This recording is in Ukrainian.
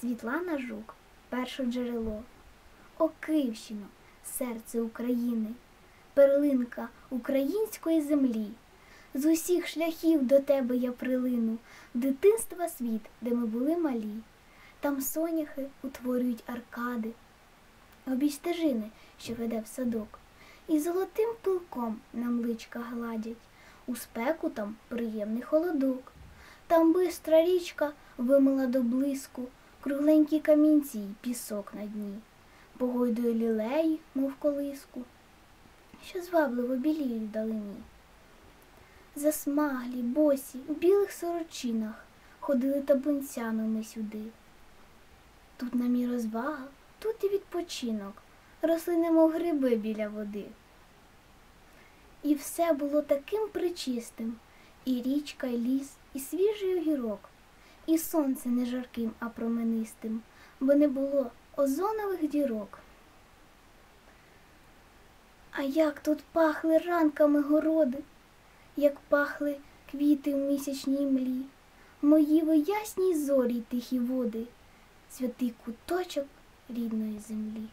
Світлана Жук, перше джерело. О Київщино, серце України, перлинка української землі. З усіх шляхів до тебе я прилину, дитинства світ, де ми були малі. Там соняхи утворюють аркади, обіч стежини, що веде в садок, і золотим пилком нам личка гладять, у спеку там приємний холодок. Там бистра річка вимила до блиску, кругленькі камінці й пісок на дні, погойдує лілеї, мов колиску, що звабливо біліють вдалині. Засмаглі, босі, у білих сорочинах ходили табунцями ми сюди. Тут нам і розвага, тут і відпочинок, росли немов гриби біля води. І все було таким причистим, і річка, і ліс, і свіжий огірок, і сонце не жарким, а променистим, бо не було озонових дірок. А як тут пахли ранками городи, як пахли квіти в місячній млі, мої ви ясні зорі й тихі води, святий куточок рідної землі.